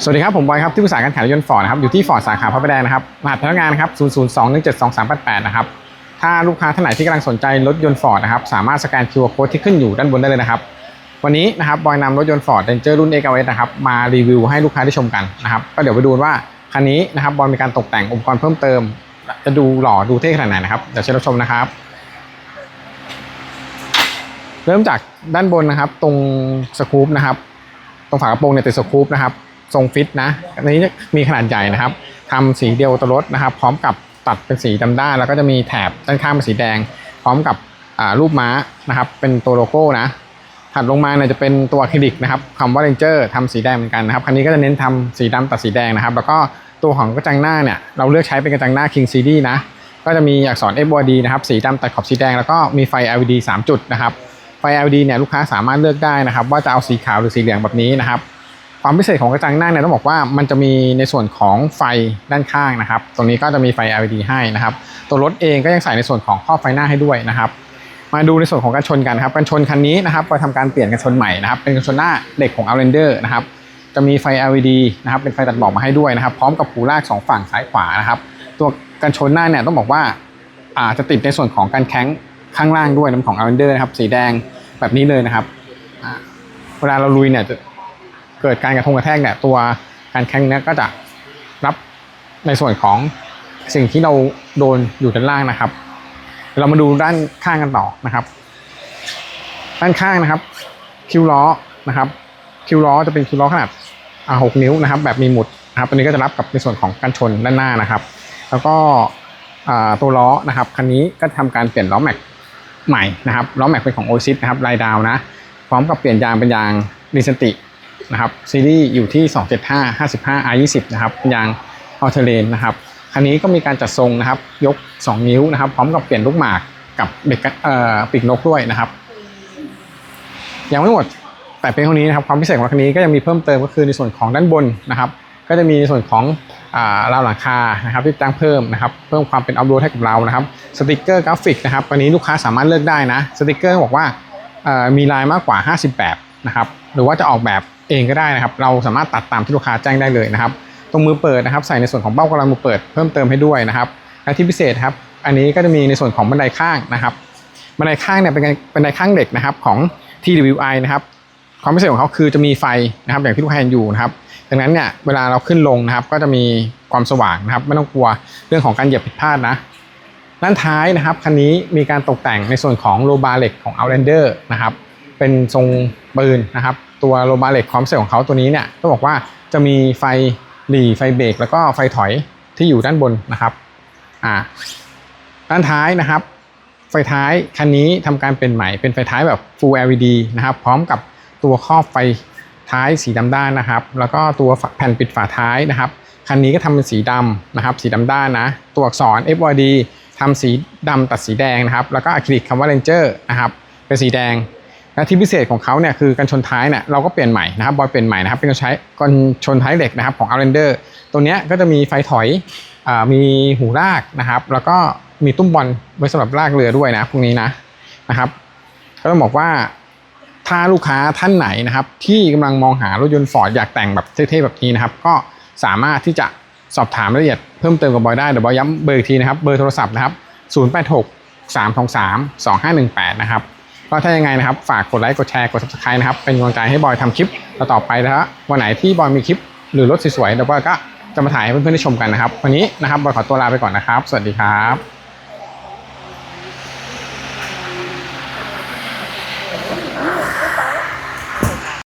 สวัสดีครับผมบอยครับที่ปรึกษาการขายรถยนต์ฟอร์ดนะครับอยู่ที่ฟอร์ดสาขาพระประแดงนะครับรหัสพนักงานนะครับ002-172-388นะครับถ้าลูกค้าท่านไหนที่กำลังสนใจรถยนต์ฟอร์ดนะครับสามารถสแกน QR Code ที่ขึ้นอยู่ด้านบนได้เลยนะครับ วันนี้นะครับบอยนำรถยนต์ฟอร์ดเ a นเจอร์รุ่น x l s นะครับมารีวิวให้ลูกค้าได้ชมกันนะครับก็เดี๋ยวไปดูว่าคันนี้นะครับบอยมีการตกแต่งอุปกรณ์เพิ่มเติม จะดูหล่อดูเท่ขนาดไหนนะครับเดี๋ยวเชิญรับชมนะครับ เริ่มจากด้านบนนะครับ ตรงสกู๊ปนะครับ ตรงฝากระโปรงเนี่ยติดสกู๊ปนะครับ ทรงฟิตนะอันนี้มีขนาดใหญ่นะครับทำสีเดียวตัวรถนะครับ พร้อมกับตัดเป็นสีดำด้าน แล้วก็จะมีแถบด้านข้างเป็นสีแดง พร้อมกับรูปม้านะครับ เป็นตัวโลโก้นะถัดลงมาเนี่ยจะเป็นตัวอะคริลิกนะครับคำว่า Ranger ทำสีแดงเหมือนกันนะครับคันนี้ก็จะเน้นทำสีดำตัดสีแดงนะครับ แล้วก็ตัวของกระจังหน้าเนี่ยเราเลือกใช้เป็นกระจังหน้า King CD นะก็จะมีอักษร FOD นะครับสีดำตัดขอบสีแดงแล้วก็มีไฟ LED 3 จุดนะครับไฟ LED เนี่ยลูกค้าสามารถเลือกได้นะครับ ว่าจะเอาสีขาวหรือสีเหลืองแบบนี้นะครับ ความพิเศษของกระจังหน้าเนี่ยต้องบอกว่ามันจะมีในส่วนของไฟด้านข้างนะครับ ตรงนี้ก็จะมีไฟ LED ให้นะครับ ตัวรถเองก็ยังใส่ในส่วนของครอไฟหน้าให้ด้วยนะครับ มาดูในส่วนของการชนกันครับการชนคันนี้นะครับเราทำการเปลี่ยนกันชนใหม่นะครับ เป็นกันชนหน้าเหล็กของ Outlander นะครับจะมีไฟ LED นะครับเป็นไฟตัดหมอกมาให้ด้วยนะครับ พร้อมกับหูลากสองฝั่งซ้ายขวานะครับ ตัวกันชนหน้าเนี่ยต้องบอกว่าอาจจะติดในส่วนของการแข้งข้างล่างด้วยน้ำของ Outlander นะครับสีแดงแบบนี้เลยนะครับเวลาเราลุยเนี่ยจะ เกิดการกระทงกระแทกเนี่ยตัวการแข้งเนี่ยก็จะรับในส่วนของสิ่งที่เราโดนอยู่ด้านล่างนะครับ เรามาดูด้านข้างกันต่อนะครับ ด้านข้างนะครับ คิวล้อนะครับ คิวล้อจะเป็นคิวล้อขนาดอาหกนิ้วนะครับ แบบมีหมุดนะครับตัวนี้ก็จะรับกับในส่วนของกันชนด้านหน้านะครับ แล้วก็ตัวล้อนะครับคันนี้ก็ทำการเปลี่ยนล้อแม็กใหม่นะครับล้อแม็กเป็นของโอซิสนะครับลายดาวนะพร้อมกับเปลี่ยนยางเป็นยางดิสติ นะครับซีรีส์อยู่ที่ 275 55 R20 นะครับยางออเทเลนนะครับคันนี้ก็มีการจัดทรงนะครับยก 2 นิ้วนะครับ พร้อมกับเปลี่ยนลูกหมากกับเด็กเอ่อปีกนกด้วยนะครับ ยังไม่หมดแต่เพียงเท่านี้นะครับความพิเศษของคันนี้ก็ยังมีเพิ่มเติมก็คือในส่วนของด้านบนนะครับ ก็จะมีในส่วนของราวหลังคานะครับที่ตั้งเพิ่มนะครับ เพิ่มความเป็นอัพโหลดให้กับเรานะครับสติกเกอร์กราฟิกนะครับวันนี้ลูกค้าสามารถเลือกได้นะสติกเกอร์บอกว่ามีลายมากกว่า 50 แบบนะครับหรือว่าจะออกแบบ เองก็ได้นะครับ เราสามารถตัดตามที่ลูกค้าแจ้งได้เลยนะครับ ตรงมือเปิดนะครับใส่ในส่วนของเบ้ากำลังมือเปิดเพิ่มเติมให้ด้วยนะครับและที่พิเศษครับ อันนี้ก็จะมีในส่วนของบันไดข้างนะครับบันไดข้างเนี่ยเป็นบันไดข้างเด็กนะครับของ TWI นะครับความพิเศษของเขาคือจะมีไฟนะครับอย่างที่ลูกค้าเห็นอยู่นะครับดังนั้นเนี่ยเวลาเราขึ้นลงนะครับ ก็จะมีความสว่างนะครับ ไม่ต้องกลัวเรื่องของการเหยียบผิดพลาดนะด้านท้ายนะครับคันนี้มีการตกแต่งในส่วนของโลบาเหล็กของ Outlander นะครับเป็นทรงปืนนะครับ ตัวโลบาเล็กความพิเศษของเขาตัวนี้เนี่ยต้องบอกว่าจะมีไฟหลีไฟเบรกแล้วก็ไฟถอยที่อยู่ด้านบนนะครับอ่าด้านท้ายนะครับ ไฟท้ายคันนี้ทำการเป็นใหม่เป็นไฟท้ายแบบ Full LED นะครับ พร้อมกับตัวครอบไฟท้ายสีดำด้านนะครับ แล้วก็ตัวแผ่นปิดฝาท้ายนะครับคันนี้ก็ทำเป็นสีดำนะครับ สีดำด้านนะ ตัวอักษร FYD ทำสีดำตัดสีแดงนะครับ แล้วก็อะคริลิกคำว่า Ranger นะครับ เป็นสีแดง และที่พิเศษของเขาเนี่ยคือกันชนท้ายเนี่ยเราก็เปลี่ยนใหม่นะครับบอยเปลี่ยนใหม่นะครับเป็นกันใช้กันชนท้ายเหล็กนะครับของ Outlander ตัวเนี้ยก็จะมีไฟถอยอมีหูลากนะครับ แล้วก็มีตุ้มบอลไว้สำหรับลากเรือด้วยนะพวกนี้นะนะครับ ก็ต้องบอกว่าถ้าลูกค้าท่านไหนนะครับ ที่กำลังมองหารถยนต์ฟอร์ดอยากแต่งแบบเท่ๆแบบนี้นะครับ ก็สามารถที่จะสอบถามรายละเอียดเพิ่มเติมกับบอยได้เดี๋ยวบอยย้ำเบอร์อีกทีนะครับเบอร์โทรศัพท์นะครับ 086 323 2518 นะครับ ก็ถ้ายังไงนะครับ ฝากกดไลค์ กดแชร์ กด subscribe นะครับ เป็นกำลังใจให้บอยทำคลิปต่อไปนะฮะวันไหนที่บอยมีคลิปหรือรถสวยๆเดี๋ยวบอยก็จะมาถ่ายให้เพื่อนๆได้ชมกันนะครับ วันนี้นะครับบอยขอตัวลาไปก่อนนะครับ สวัสดีครับ